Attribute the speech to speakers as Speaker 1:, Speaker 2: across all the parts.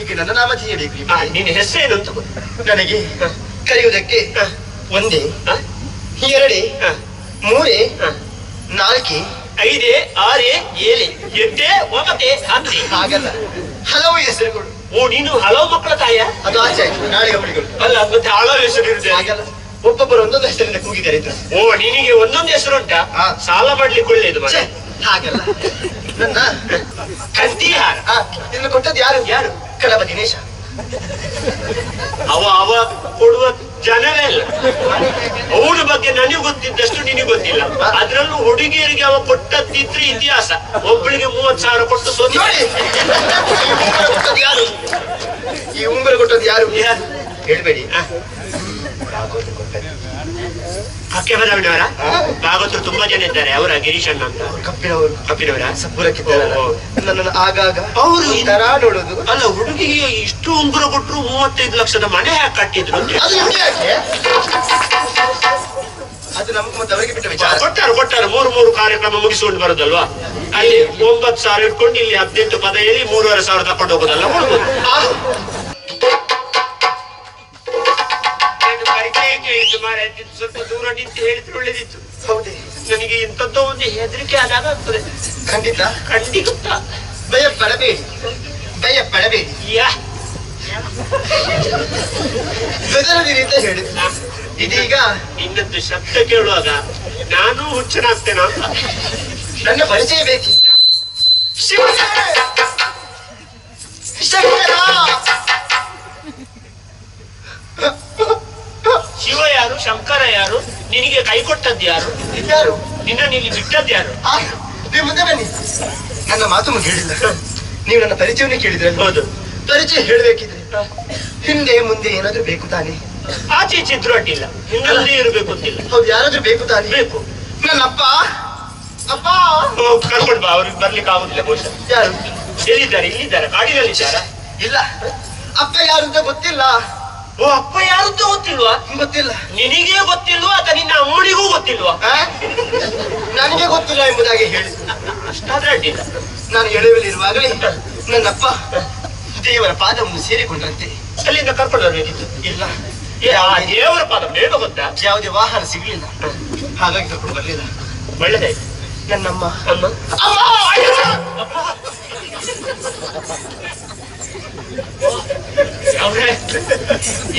Speaker 1: ಈಗ ನನ್ನ ನಾಮ ತಿಳಿಯಬೇಕು
Speaker 2: ನಿನ್ನ ಹೆಸರೇನು ಅಂತ.
Speaker 1: ನನಗೆ ಕರೆಯುವುದಕ್ಕೆ. ಒಂದೇ? ಎರಡೇ ಮೂರೇ. ನಾಲ್ಕೇ
Speaker 2: ಐದೇ ಆರೇ ಏಳೆ ಎಂಟೇ ಒಂಬತ್ತೆ ಹತ್ತೆ.
Speaker 1: ಹಾಗಲ್ಲ. ಹಲವು ಹೆಸರುಗಳು.
Speaker 2: ಓ ನೀನು ಹಲವು ಮಕ್ಕಳ ತಾಯ?
Speaker 1: ಅದು ಆಚೆ ಆಯ್ತು. ನಾಳೆ ಗಮನಿಗಳು
Speaker 2: ಅಲ್ಲ ಮತ್ತೆ ಹಲವು ಹೆಸರು ಇರುತ್ತೆ
Speaker 1: ಹಾಗಲ್ಲ. ಒಬ್ಬೊಬ್ಬರು ಒಂದೊಂದು ಹೆಸರಿಂದ ಕೂಗಿದ್ದಾರೆ.
Speaker 2: ಓ ನಿನಗೆ ಒಂದೊಂದು ಹೆಸರು ಉಂಟಾ. ಸಾಲ ಮಾಡ್ಲಿಕ್ಕೆ ಒಳ್ಳೇದು
Speaker 1: ಹಾಗಲ್ಲ. ನನ್ನ
Speaker 2: ಕಂತಿಹಾರ
Speaker 1: ಇದನ್ನು ಕೊಟ್ಟದ್ದು ಯಾರು?
Speaker 2: ಯಾರು?
Speaker 1: ಕಡಬ ದಿನೇಶ
Speaker 2: ಅವ ಅವ ಕೊಡುವ ಜನವೇ ಇಲ್ಲ ಅವನ ಬಗ್ಗೆ ನನಗೆ ಗೊತ್ತಿದ್ದಷ್ಟು ನಿನಗೆ ಗೊತ್ತಿಲ್ಲ. ಅದ್ರಲ್ಲೂ ಹುಡುಗಿಯರಿಗೆ ಅವ ಕೊಟ್ಟದ್ದಿದ್ರೆ ಇತಿಹಾಸ. ಒಬ್ಬಳಿಗೆ ಮೂವತ್ ಸಾವಿರ ಕೊಟ್ಟು ಸೋತಿ.
Speaker 1: ನೋಡಿ ಈ ಉಂಗುರ ಕೊಟ್ಟದ್ದು ಯಾರು? ಈ ಉಂಗುರ ಕೊಟ್ಟದ್ದು ಯಾರು? ಹೇಳ್ಬೇಡಿ.
Speaker 2: ಬದವಣ್ಣವರ ಭಾಗವತರು ತುಂಬಾ ಜನ ಇದ್ದಾರೆ. ಅವರ ಗಿರೀಶ್ ಅಣ್ಣ ಅಂತ.
Speaker 1: ಕಪ್ಪಿನವರು ಕಪ್ಪಿನವರ
Speaker 2: ಓ,
Speaker 1: ನನ್ನನ್ನು ಆಗಾಗ
Speaker 2: ಅವರು
Speaker 1: ಈ ತರ ನೋಡೋದು.
Speaker 2: ಅಲ್ಲ ಹುಡುಗಿಗೆ ಇಷ್ಟು ಉಂಗುರ ಕೊಟ್ರು ಮೂವತ್ತೈದು ಲಕ್ಷದ ಮನೆ ಹಾಕಿ ಕಟ್ಟಿದ್ರು ಅಂತ
Speaker 1: ಅದು ನಿಮ್ಗೆ ಯಾಕೆ? ಅದು ನಮ್ಗೆ ಮತ್ತೆ ಅವರಿಗೆ ಬಿಟ್ಟ ವಿಚಾರ.
Speaker 2: ಕೊಟ್ಟಾರು ಕೊಟ್ಟಾರು. ಮೂರು ಮೂರು ಕಾರ್ಯಕ್ರಮ ಮುಗಿಸ್ಕೊಂಡು ಬರೋದಲ್ವಾ? ಅಲ್ಲಿ ಒಂಬತ್ತು ಸಾವಿರ ಇಟ್ಕೊಂಡು ಇಲ್ಲಿ ಹದಿನೆಂಟು ಪದ ಹೇಳಿ ಮೂರುವರೆ ಸಾವಿರ ತಕೊಂಡು ಹೋಗೋದಲ್ಲ ಕೊಡ್ಬೋದು ಮಾರ್ರೆ, ಇದು ಸ್ವಲ್ಪ ದೂರ ನಿಂತು ಹೇಳಿದ್ರೆ ಒಳ್ಳೇದಿತ್ತು.
Speaker 1: ಹೌದೇ?
Speaker 2: ನನಗೆ ಇಂಥದ್ದು ಒಂದು ಹೆದರಿಕೆ ಆದಾಗ ಆಗ್ತದೆ.
Speaker 1: ಖಂಡಿತ.
Speaker 2: ಖಂಡಿತ.
Speaker 1: ಭಯ ಪಡಬೇಡಿ. ಭಯ ಪಡಬೇಡಿ.
Speaker 2: ಯಾ.
Speaker 1: ಬೆದರದಿರಿ ಅಂತ ಹೇಳಿ. ಇದೀಗ
Speaker 2: ಇನ್ನೊಂದು ಶಬ್ದ ಕೇಳುವಾಗ ನಾನು ಹುಚ್ಚನಾಗ್ತೇನೆ ಅಂತ.
Speaker 1: ನನ್ನ ಪರಿಚಯ ಬೇಕಿಲ್ಲ. ಶಿವನೇ!
Speaker 2: ನಿನಗೆ ಕೈ ಕೊಟ್ಟದ್ದು ಯಾರು?
Speaker 1: ಯಾರು
Speaker 2: ನಿನ್ನ ಇಲ್ಲಿ ಬಿಟ್ಟದ್ದು ಯಾರು?
Speaker 1: ನೀವು ಮುಂದೆ ಬನ್ನಿ. ನನ್ನ ಮಾತು ಹೇಳಿಲ್ಲ. ನೀವು ನನ್ನ ಪರಿಚಯವನ್ನೇ ಕೇಳಿದ್ರೆ
Speaker 2: ಹೌದು.
Speaker 1: ಪರಿಚಯ ಹೇಳಬೇಕಿದ್ರೆ ಹಿಂದೆ ಮುಂದೆ ಏನಾದ್ರೂ ಬೇಕು ತಾನೆ?
Speaker 2: ಆಚೆ ಈಚೆ ಇದ್ರೂ ಅಡ್ಡಿಲ್ಲ. ಹಿಂದೆ ಇರಬೇಕು ಅಂತಿಲ್ಲ
Speaker 1: ಹೌದು ಯಾರಾದ್ರೂ ಬೇಕು ತಾನೆ?
Speaker 2: ಬೇಕು.
Speaker 1: ನನ್ನ ಅಪ್ಪ?
Speaker 2: ಅಪ್ಪ? ಕರ್ಕೊಂಡು ಬಾ ಅವ್ರಿಗೆ ಬರ್ಲಿಕ್ಕೆ ಆಗುದಿಲ್ಲ ಬಹುಶಃ.
Speaker 1: ಯಾರು?
Speaker 2: ಎಲ್ಲಿದ್ದಾರೆ? ಇಲ್ಲಿದ್ದಾರೆ? ಕಾಡಿನಲ್ಲಿದ್ದಾರ
Speaker 1: ಇಲ್ಲ. ಅಪ್ಪ ಯಾರು ಅಂತ ಗೊತ್ತಿಲ್ಲ.
Speaker 2: ಓ ಅಪ್ಪ ಯಾರು ಗೊತ್ತಿಲ್ವಾ?
Speaker 1: ಗೊತ್ತಿಲ್ಲ.
Speaker 2: ನಿನಗೆ ಗೊತ್ತಿಲ್ವಾ ಅಥವಾ ನಿನ್ನ ಅಮ್ಮನಿಗೂ ಗೊತ್ತಿಲ್ವಾ?
Speaker 1: ನನಗೆ ಗೊತ್ತಿಲ್ಲ ಎಂಬುದಾಗಿ ಹೇಳಿ.
Speaker 2: ಅಷ್ಟಾದ್ರೆ ಅಡ್ಡಿಲ್ಲ.
Speaker 1: ನಾನು ನನ್ನ ನನ್ನಪ್ಪ ದೇವರ ಪಾದವನ್ನು ಸೇರಿಕೊಂಡಂತೆ
Speaker 2: ಅಲ್ಲಿಂದ ಕರ್ಕೊಂಡು ಬರಬೇಕಿತ್ತು.
Speaker 1: ಇಲ್ಲ.
Speaker 2: ದೇವರ ಪಾದ ಬೇಗ ಗೊತ್ತಾ?
Speaker 1: ಯಾವುದೇ ವಾಹನ ಸಿಗಲಿಲ್ಲ. ಹಾಗಾಗಿ ಕರ್ಕೊಂಡು ಬರಲಿಲ್ಲ.
Speaker 2: ಒಳ್ಳೇದಾಯ್ತು.
Speaker 1: ನನ್ನಮ್ಮ.
Speaker 2: ಅಮ್ಮ?
Speaker 1: ಅಮ್ಮ!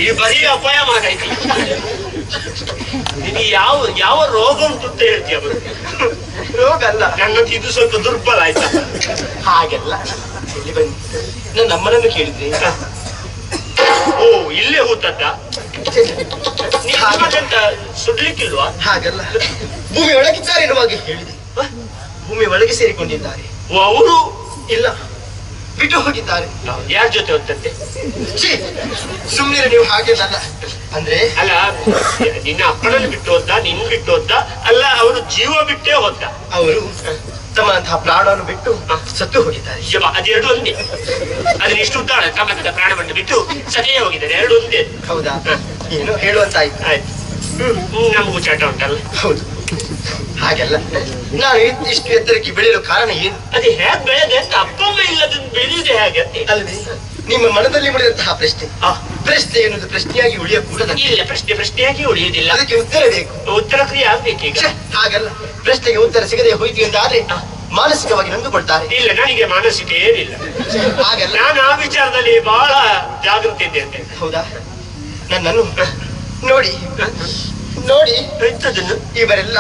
Speaker 2: ಈ ಬರೀ ಅಪಾಯ ಮಾಡೈತಿ ನಿನಗೆ ಯಾವ ಯಾವ ರೋಗ ಉಂಟು ಅಂತ ಹೇಳ್ತೀಯ ಅವರು?
Speaker 1: ರೋಗ ಅಲ್ಲ.
Speaker 2: ನನ್ನದು ಇದು ಸ್ವಲ್ಪ ದುರ್ಬಲ ಆಯ್ತಾ?
Speaker 1: ಹಾಗೆಲ್ಲ. ಇಲ್ಲಿ ಬನ್ನಿ. ನಾನು ನಮ್ಮನನ್ನು ಕೇಳಿದ್ರಿ.
Speaker 2: ಓ ಇಲ್ಲೇ ಹೂತದ್ದ ಮತ್ತೆಂತ ಸುಡ್ಲಿಕ್ಕಿಲ್ವಾ?
Speaker 1: ಹಾಗಲ್ಲ. ಭೂಮಿ ಒಳಗಿದ್ದಾರೆ ಎನ್ನುವಾಗಿ ಹೇಳಿದೆ. ಭೂಮಿ ಒಳಗೆ ಸೇರಿಕೊಂಡಿದ್ದಾರೆ.
Speaker 2: ಅವರು?
Speaker 1: ಇಲ್ಲ. ಬಿಟ್ಟು ಹೋಗಿದ್ದಾರೆ.
Speaker 2: ಯಾರ ಜೊತೆ ಹೋಗ್ತಂತೆ
Speaker 1: ಛೀ, ನೀವು ಹಾಗೆಲ್ಲ ಅಂದ್ರೆ?
Speaker 2: ಅಲ್ಲ ನಿನ್ನ ಅಪ್ಪನಲ್ಲಿ ಬಿಟ್ಟು ಹೋದ ನಿನ್ ಬಿಟ್ಟು ಹೋದ ಅಲ್ಲ ಅವರು ಜೀವ ಬಿಟ್ಟೇ ಹೋದ
Speaker 1: ಅವರು ತಮ್ಮ ಅಂತಹ ಪ್ರಾಣವನ್ನು ಬಿಟ್ಟು ಸತ್ತು ಹೋಗಿದ್ದಾರೆ.
Speaker 2: ಅದೆರಡು ಒಂದೇ. ಅದನ್ನ ಇಷ್ಟು ಉದ್ದಾಳ ತಮ್ಮದ ಪ್ರಾಣವನ್ನು ಬಿಟ್ಟು ಸತೇ ಹೋಗಿದ್ದಾರೆ ಎರಡು ಒಂದೇ.
Speaker 1: ಹೌದಾ? ಏನು ಹೇಳುವಂತ
Speaker 2: ಆಯ್ತು. ಹ್ಮ್, ನಮಗೂ ಚಾಟ ಉಂಟಲ್ಲ.
Speaker 1: ಹೌದು. ಹಾಗೆಲ್ಲ. ನಾನು ಇಷ್ಟು ಎತ್ತರಕ್ಕೆ ಬೆಳೆಯಲು ಕಾರಣ ಏನು?
Speaker 2: ಅದು ಹೇಗೆ ಬೆಳೆದೆ ಅಂತ ಅಪ್ಪ ಅಮ್ಮ ಇಲ್ಲದ ಹಾಗೆ? ಹೇಗೆ
Speaker 1: ಅಲ್ವೇ ನಿಮ್ಮ ಮನದಲ್ಲಿ ಮುಡಿದಂತಹ ಪ್ರಶ್ನೆ.
Speaker 2: ಆ,
Speaker 1: ಪ್ರಶ್ನೆ ಎನ್ನುವುದು ಪ್ರಶ್ನೆಯಾಗಿ ಉಳಿಯಕೂಡದ
Speaker 2: ಇಲ್ಲ ಪ್ರಶ್ನೆ ಪ್ರಶ್ನೆಯಾಗಿ ಉಳಿಯುವುದಿಲ್ಲ.
Speaker 1: ಅದಕ್ಕೆ ಉತ್ತರ ಬೇಕು.
Speaker 2: ಉತ್ತರ ಕ್ರಿಯೆ ಆಗ್ಬೇಕೀಗ
Speaker 1: ಈಗ. ಹಾಗಲ್ಲ. ಪ್ರಶ್ನೆಗೆ ಉತ್ತರ ಸಿಗದೆ ಹೋಯ್ತು ಎಂದಾದ್ರೆ ಮಾನಸಿಕವಾಗಿ ನೊಂದುಕೊಳ್ತಾರೆ.
Speaker 2: ಇಲ್ಲ ನನಗೆ ಮಾನಸಿಕ ಏನಿಲ್ಲ.
Speaker 1: ಹಾಗಲ್ಲ.
Speaker 2: ನಾನು ಆ ವಿಚಾರದಲ್ಲಿ ಬಹಳ ಜಾಗೃತಿ ಇದ್ದೇನೆ.
Speaker 1: ಹೌದಾ? ನನ್ನನ್ನು ನೋಡಿ. ನೋಡಿ.
Speaker 2: ಎಂತದನ್ನು
Speaker 1: ಇವರೆಲ್ಲ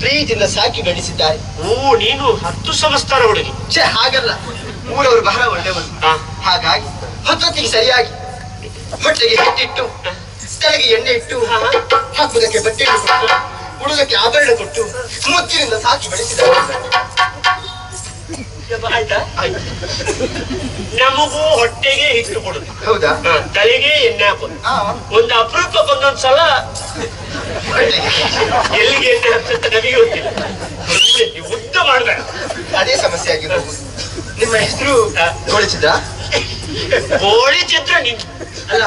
Speaker 1: ಪ್ರೀತಿಯಿಂದ ಸಾಕಿ ಬೆಳೆಸಿದ್ದಾರೆ.
Speaker 2: ಓ ನೀನು ಹತ್ತು ಸಮಸ್ತಾರ ಹುಡುಗಿ
Speaker 1: ಛೇ ಹಾಗಲ್ಲ. ಊರವರು ಬಹಳ ಒಳ್ಳೆಯವರು. ಹಾಗಾಗಿ ಹೊತ್ತೊತ್ತಿಗೆ ಸರಿಯಾಗಿ ಹೊಟ್ಟೆಗೆ ಹಿಟ್ಟಿಟ್ಟು ತಲೆಗೆ ಎಣ್ಣೆ ಇಟ್ಟು ಹಾಕುವುದಕ್ಕೆ ಬಟ್ಟೆ ಕೊಟ್ಟು ಉಡುವುದಕ್ಕೆ ಆಭರಣ ಕೊಟ್ಟು ಮುತ್ತಿನಿಂದ ಸಾಕಿ ಬೆಳೆಸಿದ್ದಾರೆ.
Speaker 2: ನಮಗೂ ಹೊಟ್ಟೆಗೆ ಹಿಟ್ಟು ಕೊಡುದು
Speaker 1: ಹೌದಾ?
Speaker 2: ತಲೆಗೆ ಎಣ್ಣೆ ಹಾಕೋದು ಒಂದು ಅಪರೂಪಕ್ಕೆ ಒಂದೊಂದ್ ಸಲ
Speaker 1: ಹೊಟ್ಟೆಗೆ
Speaker 2: ಎಲ್ಲಿಗೆ ಅಂತ ನಮಗೆ ಗೊತ್ತಿಲ್ಲ. ಉದ್ದ ಮಾಡಬೇಡ.
Speaker 1: ಅದೇ ಸಮಸ್ಯೆ ಆಗಿರ್ಬೋದು. ನಿಮ್ಮ ಹೆಸರು
Speaker 2: ಗೋಳಿ
Speaker 1: ಗೋಳಿಸಿದ್ರ
Speaker 2: ಕೋಳಿ ಚಿತ್ರ ನಿನ್.
Speaker 1: ಅಲ್ಲ.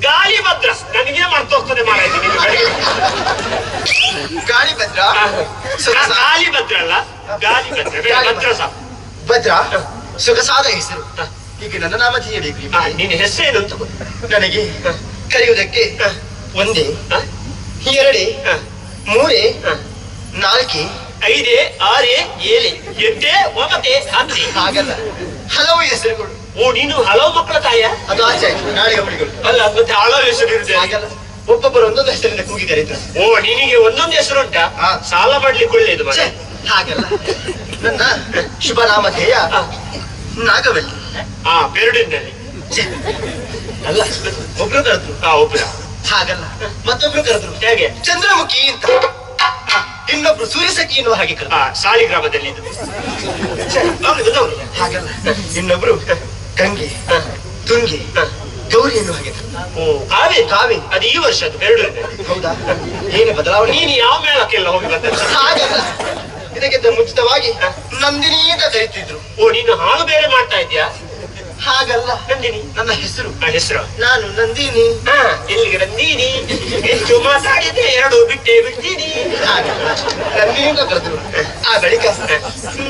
Speaker 2: ಗಾಳಿ ಭದ್ರ. ನನಗೆ ಮರ್ತೋಗ್ತದೆ ಕಡೆಗೆ
Speaker 1: ಗಾಳಿ ಭದ್ರ?
Speaker 2: ಗಾಳಿ ಭದ್ರ ಅಲ್ಲ. ಗಾಳಿ ಭದ್ರ. ಭದ್ರ.
Speaker 1: ಭದ್ರ ಸೊಗಸಾದ ಹೆಸರು. ಈಗ ನನ್ನ ನಾಮ ತಿಳಿಯಬೇಕು
Speaker 2: ನಿನ್ನ ಹೆಸರೇನು ಅಂತ.
Speaker 1: ನನಗೆ ಕರೆಯುವುದಕ್ಕೆ ಒಂದೇ ಎರಡೇ ಮೂರೇ. ನಾಲ್ಕೇ
Speaker 2: ಐದೇ ಆರೇ ಏಳೆ ಎಂಟೆ ಒಂಬತ್ತೆ ಹತ್ತಿ.
Speaker 1: ಹಾಗಲ್ಲ. ಹಲವು ಹೆಸರುಗಳು
Speaker 2: ಓ ನೀನು ಹಲವು ಮಕ್ಕಳ ತಾಯ?
Speaker 1: ಅದು ಆಚೆ ಆಯ್ತು. ನಾಳೆ ಅವಳಿಗಳು
Speaker 2: ಅಲ್ಲ ಮತ್ತೆ ಹಲವು ಹೆಸರು ಇರುತ್ತೆ.
Speaker 1: ಹಾಗಲ್ಲ. ಒಬ್ಬೊಬ್ಬರು ಒಂದೊಂದು ಹೆಸರಿಂದ ಕೂಗಿದ್ದಾರೆ ಇದ್ರು.
Speaker 2: ಓ ನಿನಗೆ ಒಂದೊಂದು ಹೆಸರು ಉಂಟಾ? ಸಾಲ ಮಾಡ್ಲಿಕ್ಕೆ ಒಳ್ಳೇದು ಮನೆ
Speaker 1: ಹಾಗಲ್ಲ. ನನ್ನ ಶುಭ ನಾಮಧೇಯ. ನಾಗವಲ್ಲಿ.
Speaker 2: ಹಾ ಪೆರಡಿನಲ್ಲಿ
Speaker 1: ಛೆ, ಅಲ್ಲ ಒಬ್ರದ್ದು
Speaker 2: ಹಾ ಒಬ್ಬರ
Speaker 1: ಹಾಗಲ್ಲ. ಮತ್ತೊಬ್ರು ಕರೆದ್ರು.
Speaker 2: ಹೇಗೆ?
Speaker 1: ಚಂದ್ರಮುಖಿ ಅಂತ. ಇನ್ನೊಬ್ರು ಸೂರ್ಯಸಖಿ ಎನ್ನುವ ಹಾಗೆ ಕರೆದ್ರು.
Speaker 2: ಸಾಲಿಗ್ರಾಮದಲ್ಲಿ
Speaker 1: ಹಾಗಲ್ಲ. ಇನ್ನೊಬ್ರು ಗಂಗೆ ತುಂಗಿ. ಗೌರಿ ಎನ್ನುವ ಹಾಗೆ ಕಾವೇ
Speaker 2: ಓ ಕಾವೇರಿ?
Speaker 1: ಕಾವೇರಿ.
Speaker 2: ಅದು ಈ ವರ್ಷದ್ದು ಎರಡು
Speaker 1: ಹೌದಾ? ಏನು ಬದಲಾವಣೆ?
Speaker 2: ನೀನು ಯಾವ ಮೇಳಕ್ಕೆಲ್ಲ ಹೋಗಿ ಬಂದ?
Speaker 1: ಹಾಗಲ್ಲ. ಇದಕ್ಕಿಂತ ಮುಂಚಿತವಾಗಿ ನಂದಿನಿ ಅಂತ ಕರೀತಿದ್ರು.
Speaker 2: ಓ ನೀನು ಹಾಳು ಬೇರೆ ಮಾಡ್ತಾ ಇದ್ಯಾ
Speaker 1: ಹಾಗಲ್ಲ
Speaker 2: ನಂದಿನಿ
Speaker 1: ನನ್ನ ಹೆಸರು.
Speaker 2: ಹೆಸರು?
Speaker 1: ನಾನು ನಂದಿನಿ.
Speaker 2: ಹಾ ಎಲ್ಲಿಗೆ ನಂದಿನಿ. ಎಷ್ಟು ಮಾತಾಡಿದ್ರೆ ಎರಡು ಬಿಟ್ಟೆ ಬಿಡ್ತೀನಿ.
Speaker 1: ಹಾಗಲ್ಲ ನಂದಿನಿ ಅಂತ ಕರೆದ್ರು. ಆ ಬಳಿಕ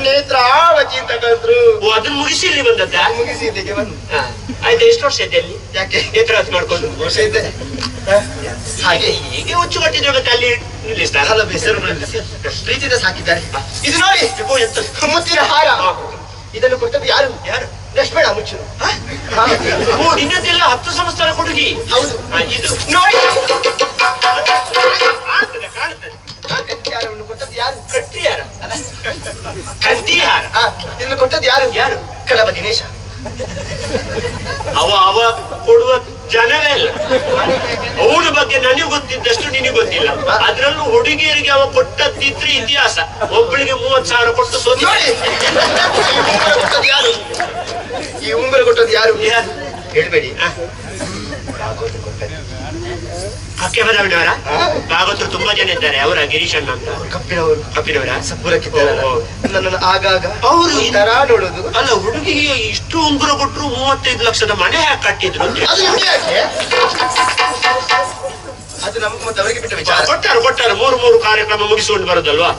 Speaker 1: ನೇತ್ರಾವತಿ ಅಂತ ಕರೆದ್ರು.
Speaker 2: ಓ ಅದನ್ನ ಮುಗಿಸಿ ಇಲ್ಲಿ ಬಂದದ್ದ?
Speaker 1: ಮುಗಿಸಿ ಇಲ್ಲಿಗೆ ಬಂದು.
Speaker 2: ಆಯ್ತು ಎಷ್ಟು ವರ್ಷ ಇದೆ ಅಲ್ಲಿ?
Speaker 1: ಯಾಕೆ?
Speaker 2: ನೇತ್ರಾವತಿ ಮಾಡ್ಕೊಂಡು
Speaker 1: ವರ್ಷ ಇದ್ದೆ? ಹಾಗೆ
Speaker 2: ಹೀಗೆ ಹುಚ್ಚು ಕಟ್ಟಿದ್ರೆ ಮತ್ತೆ ಅಲ್ಲಿ
Speaker 1: ಹೆಸರು ಪ್ರೀತಿಯಿಂದ ಸಾಕಿದ್ದಾರೆ. ಇದು ನೋಡಿ? ಮುತ್ತಿನ ಹಾರ. ಇದನ್ನು ಕೊಟ್ಟದ್ದು ಯಾರು?
Speaker 2: ಯಾರು?
Speaker 1: ಲಕ್ಷ್ಮಣ ಮುಚ್ಚು.
Speaker 2: ನಿನ್ನದೆಲ್ಲ ಹತ್ತು ಸಂವತ್ಸರ ಕೊಡುಗಿ.
Speaker 1: ಹೌದು.
Speaker 2: ಇದು.
Speaker 1: ನೋಡಿ.
Speaker 2: ಕಾಣ್ತದೆ ಕಾಣ್ತದೆ.
Speaker 1: ಆ ಗಟ್ಟಿಯಾರವನ್ನು ಕೊಟ್ಟದ್ದು ಯಾರು?
Speaker 2: ಕಟ್ಟಿಯಾರ ಕಂಠಿಯಾರ
Speaker 1: ಆ, ಇದನ್ನು ಕೊಟ್ಟದ್ದು ಯಾರು?
Speaker 2: ಯಾರು?
Speaker 1: ಕಲಬ ದಿನೇಶ.
Speaker 2: ಅವ ಅವ ಕೊಡುವ ಜನವೇ ಇಲ್ಲ ಅವನ ಬಗ್ಗೆ ನನಗೆ ಗೊತ್ತಿದ್ದಷ್ಟು ನಿನಗೆ ಗೊತ್ತಿಲ್ಲ. ಅದ್ರಲ್ಲೂ ಹುಡುಗಿಯರಿಗೆ ಅವ ಕೊಟ್ಟದ್ದಿದ್ರೆ ಇತಿಹಾಸ. ಒಬ್ಬಳಿಗೆ ಮೂವತ್ ಸಾವಿರ ಕೊಟ್ಟು ಸೋತಿ.
Speaker 1: ಯಾರು? ಈ ಉಂಗುರ ಕೊಟ್ಟದ್ದು ಯಾರು? ಹೇಳ್ಬೇಡಿ.
Speaker 2: ಅಕ್ಕೆ ಬದಲಾವಣೆಯವರ ಭಾಗವತರು ತುಂಬಾ ಜನ ಇದ್ದಾರೆ. ಅವರ ಗಿರೀಶ್ ಅಣ್ಣ ಅಂತ.
Speaker 1: ಕಪ್ಪಿನವರು
Speaker 2: ಕಪ್ಪಿನವರ ಓ,
Speaker 1: ನನ್ನನ್ನು ಆಗಾಗ
Speaker 2: ಅವ್ರು
Speaker 1: ತರ ನೋಡೋದು.
Speaker 2: ಅಲ್ಲ ಹುಡುಗಿಗೆ ಇಷ್ಟು ಉಂಗುರ ಕೊಟ್ರು ಮೂವತ್ತೈದು ಲಕ್ಷದ ಮನೆ ಯಾಕೆ ಕಟ್ಟಿದ್ರು ಅಂತ.
Speaker 1: ಅದು ನಿಮ್ಗೆ ಯಾಕೆ? ಅದು ನಮ್ಗೆ ಮತ್ತೆ ಅವರಿಗೆ ಬಿಟ್ಟ ವಿಚಾರ.
Speaker 2: ಕೊಟ್ಟಾರು ಕೊಟ್ಟಾರು. ಮೂರು ಮೂರು ಕಾರ್ಯಕ್ರಮ ಮುಗಿಸ್ಕೊಂಡು ಬರೋದಲ್ವಾ?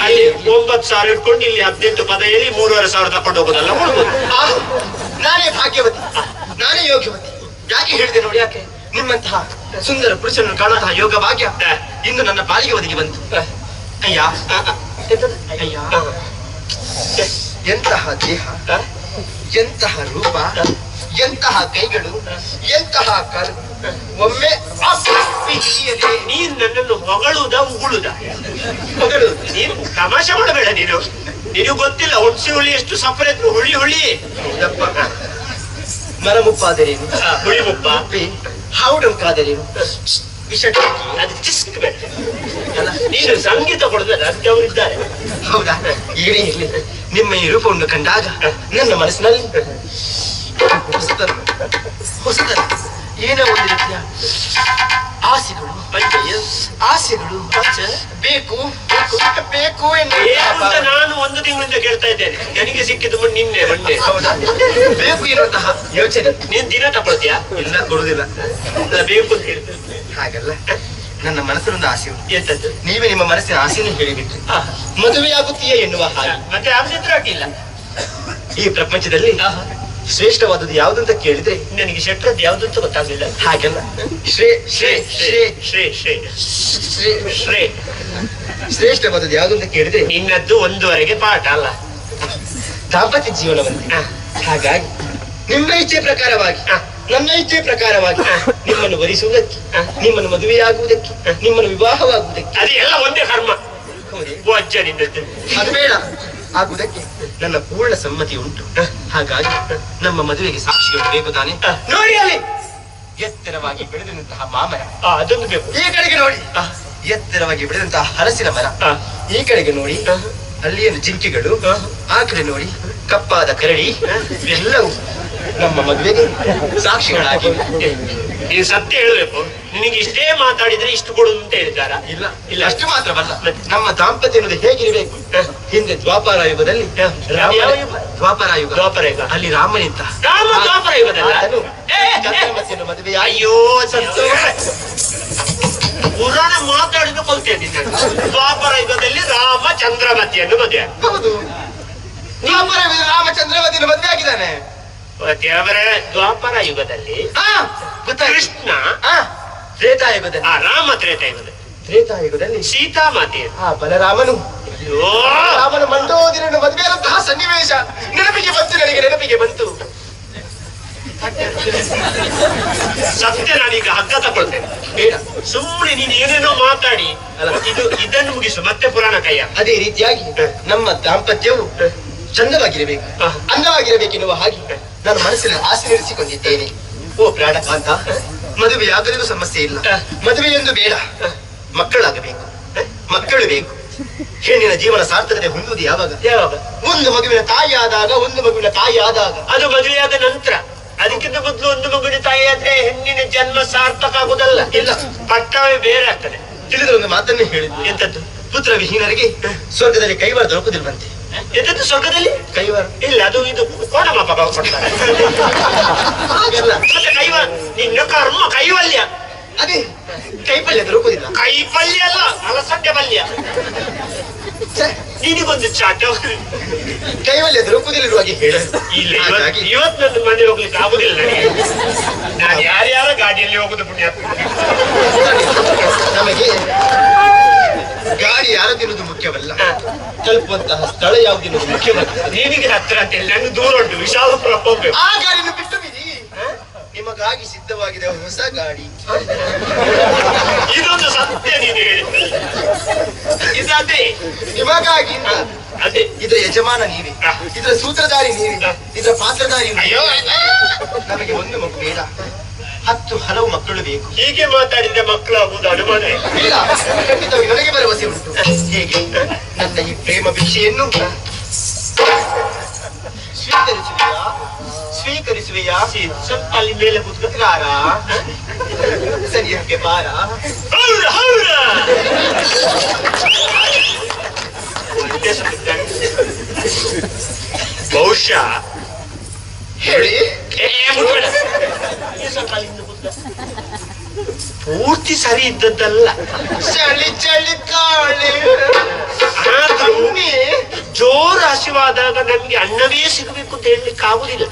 Speaker 2: ಅಲ್ಲಿ ಒಂಬತ್ತು ಸಾವಿರ ಇಟ್ಕೊಂಡು ಇಲ್ಲಿ ಹದಿನೆಂಟು ಪದ ಹೇಳಿ ಮೂರುವರೆ ಸಾವಿರ ತಕೊಂಡು ಹೋಗೋದಲ್ಲ ಕೊಡ್ಬೋದು.
Speaker 1: ಆ, ನಾನೇ ಭಾಗ್ಯವತಿ. ನಾನೇ ಯೋಗ್ಯವತಿ. ಯಾಕೆ ಹೇಳಿದೆ ನೋಡಿ? ಯಾಕೆ? ನಿಮ್ಮಂತಹ ಸುಂದರ ಪುರುಷನನ್ನು ಕಾಣುವಂತಹ ಯೋಗ ಭಾಗ್ಯ ಇಂದು ನನ್ನ ಬಾಳಿಗೆ ಒದಗಿ ಬಂತು. ಅಯ್ಯ? ಅಯ್ಯ. ಎಂತಹ ದೇಹ ಎಂತಹ ರೂಪ ಎಂತಹ ಕೈಗಳು ಎಂತಹ ಕಾಲು ಒಮ್ಮೆ
Speaker 2: ನೀನು ನನ್ನನ್ನು ಹೊಗಳುದ ಉಗುಳುದ?
Speaker 1: ಹೊಗಳು
Speaker 2: ನೀನು ತಮಾಷೆ ಮಾಡಬೇಡ ನೀನು. ನಿನಗೆ ಗೊತ್ತಿಲ್ಲ ಹುಣಸೆ ಹುಳಿ ಎಷ್ಟು ಸಫರ್ ಹುಳಿ ಹುಳಿ.
Speaker 1: ಯಪ್ಪ ಮರಮುಪ್ಪಾದರೇನು
Speaker 2: ಆ, ಹುಳಿ ಮುಪ್ಪ.
Speaker 1: ಅಪ್ಪಿ ಕಾದಲ್ಲಿ ವಿಷ
Speaker 2: ಅದು ಚಿಸ್ಕ್ ಬೇಡ. ಅಲ್ಲ ನೀನು ಸಂಗೀತ ಕೊಡಬೇಡ ಅದಕ್ಕೆ ಅವರಿದ್ದಾರೆ
Speaker 1: ಹೌದಾ? ಏನೇ ಇರಲಿ ನಿಮ್ಮ ಈ ರೂಪವನ್ನು ಕಂಡಾಗ ನನ್ನ ಮನಸ್ಸಿನಲ್ಲಿ ಹೊಸತನ. ಹೊಸತನ. ಏನೋ ಒಂದು ರೀತಿಯ ಆಸೆಗಳು. ಆಸೆಗಳು ಬೇಕು ಬೇಕು
Speaker 2: ಅಂತ ನಾನು ಒಂದು ತಿಂಗಳಿಂದ ಕೇಳ್ತಾ ಇದ್ದೇನೆ. ನನಗೆ ಸಿಕ್ಕಿದ್ದು ನಿನ್ನೆ ಮೊನ್ನೆ.
Speaker 1: ಹೌದಾ? ಬೇಕು ಇರುವಂತಹ ಯೋಚನೆ.
Speaker 2: ನೀನ್ ದಿನ ತಗೊಳ್ತೀಯಾ?
Speaker 1: ಇಲ್ಲ ಕೊಡುದಿಲ್ಲ
Speaker 2: ಬೇಕು ಅಂತ ಹೇಳ್ತೇನೆ.
Speaker 1: ಹಾಗಲ್ಲ. ನನ್ನ ಮನಸ್ಸಿನೊಂದು ಆಸೆ ಉಂಟು.
Speaker 2: ಎಂತದ್ದು?
Speaker 1: ನೀವೇ ನಿಮ್ಮ ಮನಸ್ಸಿನ ಆಸೆಯನ್ನು ಹೇಳಿಬಿಟ್ರಿ.
Speaker 2: ಮದುವೆ
Speaker 1: ಆಗುತ್ತೀಯಾ ಎನ್ನುವ ಹಾಗೆ.
Speaker 2: ಮತ್ತೆ ಆಸೆ ಇಲ್ಲ
Speaker 1: ಈ ಪ್ರಪಂಚದಲ್ಲಿ. ಶ್ರೇಷ್ಠವಾದದ್ದು ಯಾವುದು ಅಂತ ಕೇಳಿದ್ರೆ
Speaker 2: ನನಗೆ ಶೆಟ್ಟರದ್ದು ಯಾವ್ದು ಅಂತ ಗೊತ್ತಾಗ್ಲಿಲ್ಲ.
Speaker 1: ಹಾಗೆಲ್ಲ. ಶ್ರೇ ಶ್ರೇ ಶ್ರೇ
Speaker 2: ಶ್ರೇ ಶ್ರೇ
Speaker 1: ಶ್ರೇ
Speaker 2: ಶ್ರೇ.
Speaker 1: ಶ್ರೇಷ್ಠವಾದದ್ದು ಯಾವ್ದು ಅಂತ ಕೇಳಿದ್ರೆ
Speaker 2: ನಿನ್ನದ್ದು ಒಂದುವರೆಗೆ ಪಾಠ ಅಲ್ಲ.
Speaker 1: ದಾಂಪತ್ಯ
Speaker 2: ಜೀವನವನ್ನು
Speaker 1: ಹಾಗಾಗಿ ನಿಮ್ಮ ಇಚ್ಛೆ ಪ್ರಕಾರವಾಗಿ. ನನ್ನ ಇಚ್ಛೆ ಪ್ರಕಾರವಾಗಿ. ನಿಮ್ಮನ್ನು ವರಿಸುವುದಕ್ಕೆ. ನಿಮ್ಮನ್ನು ಮದುವೆಯಾಗುವುದಕ್ಕೆ ನಿಮ್ಮನ್ನು ವಿವಾಹವಾಗುವುದಕ್ಕೆ.
Speaker 2: ಅದೆಲ್ಲ ಒಂದೇ ಕರ್ಮ
Speaker 1: ಅದು ಬೇಡ ಆಗುವುದಕ್ಕೆ. ನನ್ನ ಪೂರ್ಣ ಸಮ್ಮತಿ ಉಂಟು. ಹಾಗಾಗಿ ನಮ್ಮ ಮದುವೆಗೆ ಸಾಕ್ಷಿಗಳು ಬೇಕು ತಾನೆ. ನೋಡಿ ಅಲ್ಲಿ! ಎತ್ತರವಾಗಿ ಬೆಳೆದಂತಹ ಮಾಮರ.
Speaker 2: ಅದೊಂದು ಬೇಕು.
Speaker 1: ಈ ಕಡೆಗೆ ನೋಡಿ. ಎತ್ತರವಾಗಿ ಬೆಳೆದಂತಹ ಹಲಸಿನ ಮರ. ಈ ಕಡೆಗೆ ನೋಡಿ. ಅಲ್ಲಿಯನ್ನು ಜಿಂಕೆಗಳು. ಆ. ಕಡೆ ನೋಡಿ. ಕಪ್ಪಾದ ಕರಡಿ. ಇವೆಲ್ಲವೂ ನಮ್ಮ ಮದುವೆಗೆ ಸಾಕ್ಷಿಗಳಾಗಿ.
Speaker 2: ನೀನು ಸತ್ಯ ಹೇಳ್ಬೇಕು. ನಿನಗೆ ಇಷ್ಟೇ ಮಾತಾಡಿದ್ರೆ ಇಷ್ಟು ಕೊಡುದು ಅಂತ ಹೇಳಿದಾರ
Speaker 1: ಇಲ್ಲ.
Speaker 2: ಇಲ್ಲ.
Speaker 1: ಅಷ್ಟು ಮಾತ್ರ
Speaker 2: ಬಲ್ಲ
Speaker 1: ನಮ್ಮ ದಾಂಪತ್ಯ ಅನ್ನೋದು ಹೇಗಿರಬೇಕು ಹಿಂದೆ ದ್ವಾಪರ ಯುಗದಲ್ಲಿ ದ್ವಾಪರ ಯುಗ.
Speaker 2: ದ್ವಾಪರ ಯುಗ.
Speaker 1: ಅಲ್ಲಿ ರಾಮನಿಂದ
Speaker 2: ರಾಮ ದ್ವಾಪರ ಯುಗದಲ್ಲ?
Speaker 1: ಮದುವೆ
Speaker 2: ಅಯ್ಯೋ ಸತ್ತು. ಪುರಾಣ ಮಾತಾಡಿದ ಕೊಲ್ತೇನೆ ದ್ವಾಪರ ಯುಗದಲ್ಲಿ ರಾಮ ಚಂದ್ರಮತಿಯನ್ನು ಮದುವೆ
Speaker 1: ಹೌದು. ದ್ವಾಪರ ಯುಗ ರಾಮ ಚಂದ್ರಮತಿಯನ್ನು ಮದುವೆ ಆಗಿದ್ದಾನೆ.
Speaker 2: ದೇವರ ದ್ವಾಪರ ಯುಗದಲ್ಲಿ ಕೃಷ್ಣ
Speaker 1: ತ್ರೇತಾಯುಗದಲ್ಲಿ.
Speaker 2: ಆ ರಾಮ ತ್ರೇತಾಯುಗದಲ್ಲಿ.
Speaker 1: ತ್ರೇತಾಯುಗದಲ್ಲಿ
Speaker 2: ಸೀತಾ ಮಾತೆ
Speaker 1: ಆ ಬಲರಾಮನು. ರಾಮನ ಮಂಡೋದಿರನ್ನು ಮದುವೆಯಾದಂತಹ ಸನ್ನಿವೇಶ ನೆನಪಿಗೆ ಬಂತು ನನಗೆ ನೆನಪಿಗೆ ಬಂತು.
Speaker 2: ಸತ್ಯ ನಾನೀಗ ಹಗ್ಗ ತಗೊಳ್ತೇನೆ
Speaker 1: ಬೇಡ.
Speaker 2: ಸುಮ್ಮನೆ ನೀನು ಏನೇನೋ ಮಾತಾಡಿ. ಇದು ಇದನ್ನು ಮುಗಿಸು ಮತ್ತೆ ಪುರಾಣ ಕೈಯ.
Speaker 1: ಅದೇ ರೀತಿಯಾಗಿ ನಮ್ಮ ದಾಂಪತ್ಯವು ಚಂದವಾಗಿರಬೇಕು. ಅಂದವಾಗಿರಬೇಕೆನ್ನುವ ಹಾಗೆ ನಾನು ಮನಸ್ಸಿನಲ್ಲಿ ಆಸೆ ನಡೆಸಿಕೊಂಡಿದ್ದೇನೆ ಓ ಪ್ರಾಣಕಾಂತ ಮದುವೆಯಾಗಲಿಗೂ ಸಮಸ್ಯೆ ಇಲ್ಲ. ಮದುವೆ ಎಂದು ಬೇಡ. ಮಕ್ಕಳಾಗಬೇಕು. ಮಕ್ಕಳು ಬೇಕು. ಹೆಣ್ಣಿನ ಜೀವನ ಸಾರ್ಥಕತೆ ಹೊಂದುವುದು ಯಾವಾಗ?
Speaker 2: ಯಾವಾಗ?
Speaker 1: ಒಂದು ಮಗುವಿನ ತಾಯಿ ಆದಾಗ ಒಂದು ಮಗುವಿನ ತಾಯಿ ಆದಾಗ.
Speaker 2: ಅದು ಮದುವೆಯಾದ ನಂತರ. ಅದಕ್ಕಿಂತ ಮೊದಲು ಒಂದು ಮಗುವಿನ ತಾಯಿ ಆದ್ರೆ ಹೆಣ್ಣಿನ ಜನ್ಮ ಸಾರ್ಥಕ ಆಗುದಲ್ಲ
Speaker 1: ಇಲ್ಲ.
Speaker 2: ಪಟ್ಟವೇ ಬೇರೆ ಆಗ್ತದೆ.
Speaker 1: ತಿಳಿದ ಒಂದು ಮಾತನ್ನೇ ಹೇಳಿದ್ರು
Speaker 2: ಎಂತದ್ದು?
Speaker 1: ಪುತ್ರ ವಿಹೀನರಿಗೆ ಸ್ವರ್ಗದಲ್ಲಿ ಕೈವಾರ ದೊರಕುದಿಲ್ವಂತೆ
Speaker 2: ಎಂತದ್ದು ಸ್ವರ್ಗದಲ್ಲಿ?
Speaker 1: ಕೈವಾರ
Speaker 2: ಇಲ್ಲ ಅದು ಇದು ಕೋಣಮಾಪ ಕೊಡ್ತಾರೆ.
Speaker 1: ಹಾಗಲ್ಲ.
Speaker 2: ಮತ್ತೆ ಕೈವಾರ ನಿನ್ನ ಕರ್ಮ ಕೈವಲ್ಯ.
Speaker 1: ಅದೇ ಕೈಪಲ್ಯ ದೊರಕುದಿಲ್ಲ
Speaker 2: ಕೈಪಲ್ಯ ಅಲ್ಲ ಅಲಸಂಡೆ ಪಲ್ಯ. ನಿನಗೊಂದು ಚಾಟ.
Speaker 1: ಕೈವಲ್ಯ ದೊರಕುದಿಲ್ಲರುವ ಹಾಗೆ ಹೇಳ.
Speaker 2: ಇಲ್ಲ ಇವತ್ತು ನನ್ನ ಮನೆ ಹೋಗ್ಲಿಕ್ಕೆ ಆಗುದಿಲ್ಲ ನನಗೆ. ನಾನು ಯಾರ್ಯಾರ ಗಾಡಿಯಲ್ಲಿ ಹೋಗುದು ಪುಣ್ಯ
Speaker 1: ನಮಗೆ ಗಾಡಿ ಯಾರದಿರುವುದು ಮುಖ್ಯವಲ್ಲ. ತಲುಪುವಂತಹ ಸ್ಥಳ ಯಾವುದಿರುವುದು ಮುಖ್ಯವಲ್ಲ?
Speaker 2: ನಿನಗೆ ಹತ್ರ ಅಂತ ದೂರ ಉಂಟು ವಿಶಾಲ ಹೋಗ್ಬೇಕು.
Speaker 1: ಆ ಗಾಡಿಯನ್ನು ಬಿಟ್ಟು ಬಿಡಿ. ನಿಮಗಾಗಿ ಸಿದ್ಧವಾಗಿದೆ ಹೊಸ ಗಾಡಿ.
Speaker 2: ಇದೊಂದು ಸತ್ಯ ನೀನು ಹೇಳಿದ್ದು ಇದೇ
Speaker 1: ನಿಮಗಾಗಿ.
Speaker 2: ಅದೇ.
Speaker 1: ಇದರ ಯಜಮಾನ ನೀವೇ. ಇದರ ಸೂತ್ರಧಾರಿ ನೀವೇ. ಇದರ ಪಾತ್ರಧಾರಿ
Speaker 2: ಅಯ್ಯೋ
Speaker 1: ನಮಗೆ ಒಂದು ಮಗು ಬೇಡ. ಹತ್ತು ಹಲವು ಮಕ್ಕಳು ಬೇಕು.
Speaker 2: ಹೀಗೆ ಮಾತಾಡಿದ್ರೆ ಮಕ್ಕಳು ಆಗುವುದು ಅನುಮಾನ.
Speaker 1: ಇಲ್ಲ ಖಂಡಿತವಾಗಿ ನನಗೆ ಭರವಸೆ ಉಂಟು. ಹೇಗೆ? ನನ್ನ ಈ ಪ್ರೇಮ ಭಿಕ್ಷೆಯನ್ನು ಸ್ವೀಕರಿಸುವೆಯಾ? ಸ್ವೀಕರಿಸುವೆಯಾ?
Speaker 2: ಸ್ವಲ್ಪ ಅಲ್ಲಿ ಮೇಲೆ ಕೂತ್ಕೊ.
Speaker 1: ಸರಿ ಸರಿಯಾಗಿ ಬಾರ
Speaker 2: ಹೌದ ಹೌದ? ಬಹುಶಃ.
Speaker 1: ಹೇಳಿ.
Speaker 2: ಪೂರ್ತಿ ಸರಿ ಇದ್ದದ್ದಲ್ಲ.
Speaker 1: ಚಳಿ ಚಳಿ ಕಾಳಿ
Speaker 2: ಜೋರು ಹಸಿವಾದಾಗ ನಮ್ಗೆ ಅನ್ನವೇ ಸಿಗಬೇಕು ಅಂತ ಹೇಳಲಿಕ್ಕೆ ಆಗುದಿಲ್ಲ!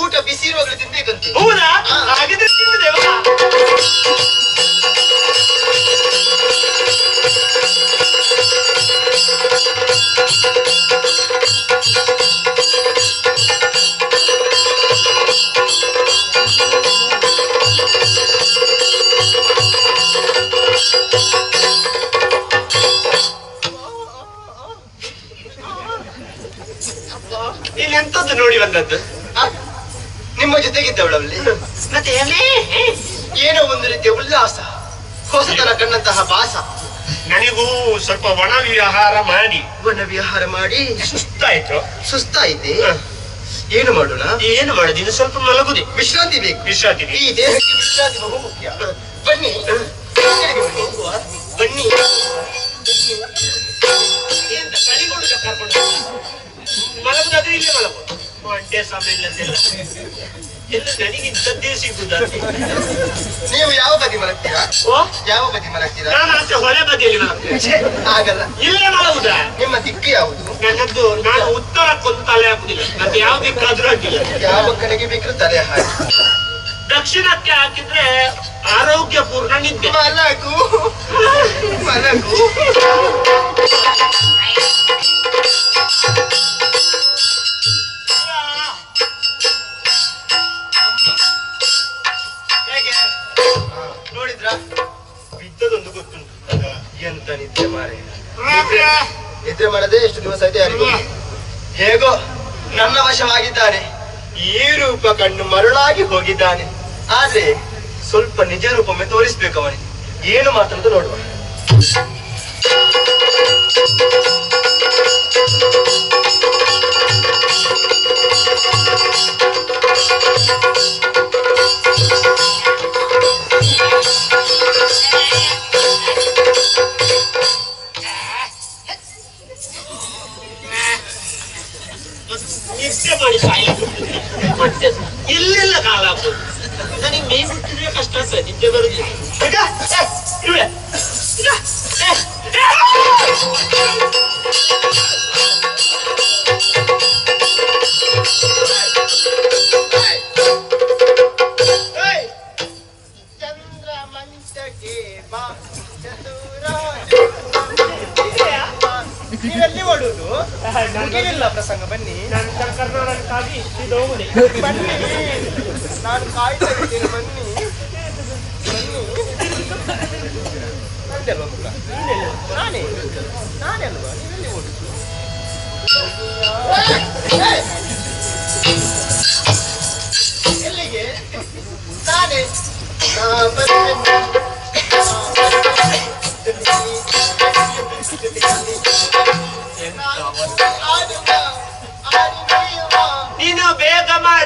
Speaker 1: ಊಟ ಬಿಸಿ ಇರುವಾಗಲೇ ತಿನ್ಬೇಕಂತ.
Speaker 2: ಹೌದಾ? ಹಾಗಿದ್ರೆ ತಿಂದಿದ್ದೇವಾ
Speaker 1: ಏನೋ ಒಂದು ರೀತಿಯ ಉಲ್ಲಾಸ ಹೊಸತನ ಕಂಡಂತಹ ಭಾಸ.
Speaker 2: ನನಗೂ ಸ್ವಲ್ಪ ಒಣ ವಿಹಾರ ಮಾಡಿ.
Speaker 1: ಒಣ ವಿಹಾರ ಮಾಡಿ.
Speaker 2: ಸುಸ್ತಾಯ್ತು.
Speaker 1: ಸುಸ್ತಾಯ್ತಿ. ಏನು ಮಾಡೋಣ?
Speaker 2: ಏನು ಮಾಡೋದು? ಇನ್ನು ಸ್ವಲ್ಪ ಮಲಗುದೆ.
Speaker 1: ವಿಶ್ರಾಂತಿ ಬೇಕು.
Speaker 2: ವಿಶ್ರಾಂತಿ
Speaker 1: ಈ ದೇಹಕ್ಕೆ ವಿಶ್ರಾಂತಿ ಬಹು ಮುಖ್ಯ. ಬನ್ನಿ. ಬನ್ನಿ.
Speaker 2: ಎಂತ ಕರ್ಕೊಂಡು ಮಲಗುದಾದ್ರೆ ಇಲ್ಲೇ ಮಲಗು ಮಂಡ್ಯ ಸಮಯ ಇಲ್ಲದೆಲ್ಲ ಎಲ್ಲ ನನಗೆ ಇಂಥದ್ದೇ ಸಿಗುದ
Speaker 1: ನೀವು ಯಾವ ಬದಿ ಮಲಗ್ತೀರಾ?
Speaker 2: ಓ?
Speaker 1: ಯಾವ ಬದಿ ಮಲಗ್ತೀರಾ?
Speaker 2: ನಾನು ಹೊಳೆ ಬದಿಯಲ್ಲಿ ಮಲಗ್ತೇನೆ.
Speaker 1: ಆಗಲ್ಲ
Speaker 2: ಇಲ್ಲೇ ಮಲಗುದ?
Speaker 1: ನಿಮ್ಮ ದಿಕ್ಕು ಯಾವುದು?
Speaker 2: ನನ್ನದು ನಾನು ಉತ್ತರಕ್ಕೊಂದು ತಲೆ ಹಾಕುದಿಲ್ಲ. ಮತ್ತೆ ಯಾವ ದಿಕ್ಕಾದ್ರೂ ಹಾಕಿಲ್ಲ.
Speaker 1: ಯಾವ ಕಡೆಗೆ ಬೇಕಾದ್ರೂ ತಲೆ ಹಾಕಿ.
Speaker 2: ದಕ್ಷಿಣಕ್ಕೆ ಹಾಕಿದ್ರೆ ಆರೋಗ್ಯ ಪೂರ್ಣ ನಿದ್ದೆ.
Speaker 1: ಮಲಗು. ಮಲಗು. ನಿದ್ರೆ ಮಾಡದೆ ಎಷ್ಟು ದಿವಸ ಆಯ್ತು ಯಾರಿಗೂ? ಹೇಗೋ ನನ್ನ ವಶವಾಗಿದ್ದಾನೆ. ಈ ರೂಪ ಕಣ್ಣು ಮರುಳಾಗಿ ಹೋಗಿದ್ದಾನೆ. ಆದ್ರೆ ಸ್ವಲ್ಪ ನಿಜ ರೂಪಮೆ ತೋರಿಸ್ಬೇಕು ಅವನಿಗೆ. ಏನು ಮಾತಂತ ನೋಡುವ.
Speaker 2: ಮತ್ತೆ ಇಲ್ಲೆಲ್ಲ ಕಾಲ ಆಗ್ಬೋದು ನನಗೆ ಬಿಟ್ಟಿದ್ರೆ ಕಷ್ಟ ಆಗ್ತದೆ ನಿದ್ದೆ ಬರುದಿಲ್ಲ.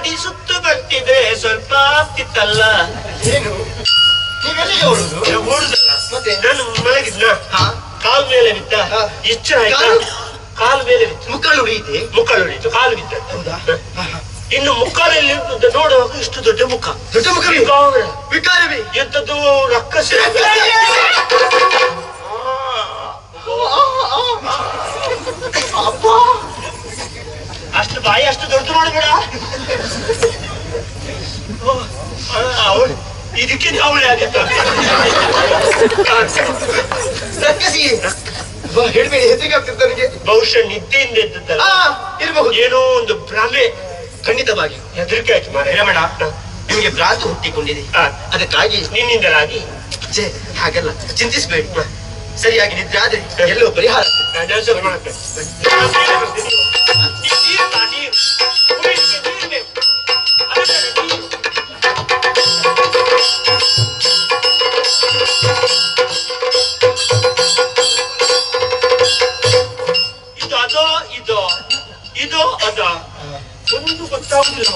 Speaker 2: ಬೇಗ ಮಾಡಿ ಸುತ್ತು ಕಟ್ಟಿದೆ ಸ್ವಲ್ಪ ಆಗ್ತಿತ್ತಲ್ಲ.
Speaker 1: ಏನು? ನೀವೆಲ್ಲಿಗೆ ಓಡುದು?
Speaker 2: ನಾನು ಓಡುದಲ್ಲ.
Speaker 1: ಮತ್ತೆ?
Speaker 2: ನಾನು ಮಲಗಿದ್ನ? ಕಾಲ್ ಮೇಲೆ ಬಿದ್ದ ಇಚ್ಛೆ ಆಯ್ತಾ?
Speaker 1: ಕಾಲು?
Speaker 2: ಮೇಲೆ ಬಿತ್ತು
Speaker 1: ಮುಕ್ಕಳು ಉಳಿಯಿತೆ?
Speaker 2: ಮುಕ್ಕಳು ಹೊಡಿತು ಕಾಲು ಬಿದ್ದ ಇನ್ನು ಮುಕ್ಕಾಲಲ್ಲಿ ಇರ್ತದೆ ನೋಡುವಾಗ ಇಷ್ಟು ದೊಡ್ಡ ಮುಖ.
Speaker 1: ದೊಡ್ಡ ಮುಖ
Speaker 2: ವಿಕಾರವಿ.
Speaker 1: ವಿಕಾರವೇ?
Speaker 2: ಎಂತದ್ದು ರಕ್ಕಸ.
Speaker 1: ಅಪ್ಪ
Speaker 2: ಅಷ್ಟು ಬಾಯಿ ಅಷ್ಟು ದೊಡ್ಡ ಮಾಡಬೇಡ ಅವಳು ಇದಕ್ಕೆ ಅವಳೆ ಆಗಿತ್ತು
Speaker 1: ರಕ್ಕಸಿ ಬಾ, ಹೇಳ್ಬೇಡಿ ಹೆದರಿಕೆ ಆಗ್ತಿತ್ತು ನನಗೆ.
Speaker 2: ಬಹುಶಃ ನಿದ್ದೆಯಿಂದ ಎದ್ದದ್ದಲ್ಲ.
Speaker 1: ಆ, ಇರಬಹುದು.
Speaker 2: ಏನೋ ಒಂದು ಭ್ರಮೆ
Speaker 1: ಖಂಡಿತವಾಗಿ
Speaker 2: ಹೆದರಿಕೆ ಆಯ್ತು ಮಾರ
Speaker 1: ರಮಣ ನಿಮಗೆ ಭ್ರಾಂತಿ ಹುಟ್ಟಿಕೊಂಡಿದೆ.
Speaker 2: ಹಾ.
Speaker 1: ಅದಕ್ಕಾಗಿ
Speaker 2: ನಿನ್ನಿಂದಲಾಗಿ.
Speaker 1: ಛೇ, ಹಾಗಲ್ಲ ಚಿಂತಿಸಬೇಡಿ. ಸರಿಯಾಗಿ ನಿದ್ರೆ ಆದ್ರೆ ಎಲ್ಲೋ ಪರಿಹಾರ
Speaker 2: ಒಂದು ಗೊತ್ತಾಗುದಿಲ್ಲ.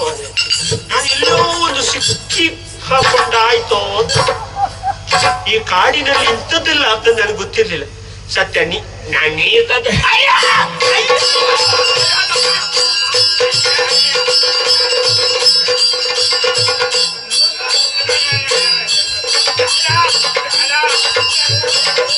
Speaker 2: ನಾನು ಎಲ್ಲೋ ಒಂದು ಸಿಕ್ಕಿ ಹಾಕೊಂಡಾಯ್ತೋ ಈ ಕಾಡಿನಲ್ಲಿ ಇಂಥದ್ದೆಲ್ಲ ಅಂತ ನನಗೆ ಗೊತ್ತಿರ್ಲಿಲ್ಲ ಸತ್ಯ ನೀ ನಾನು Thank you.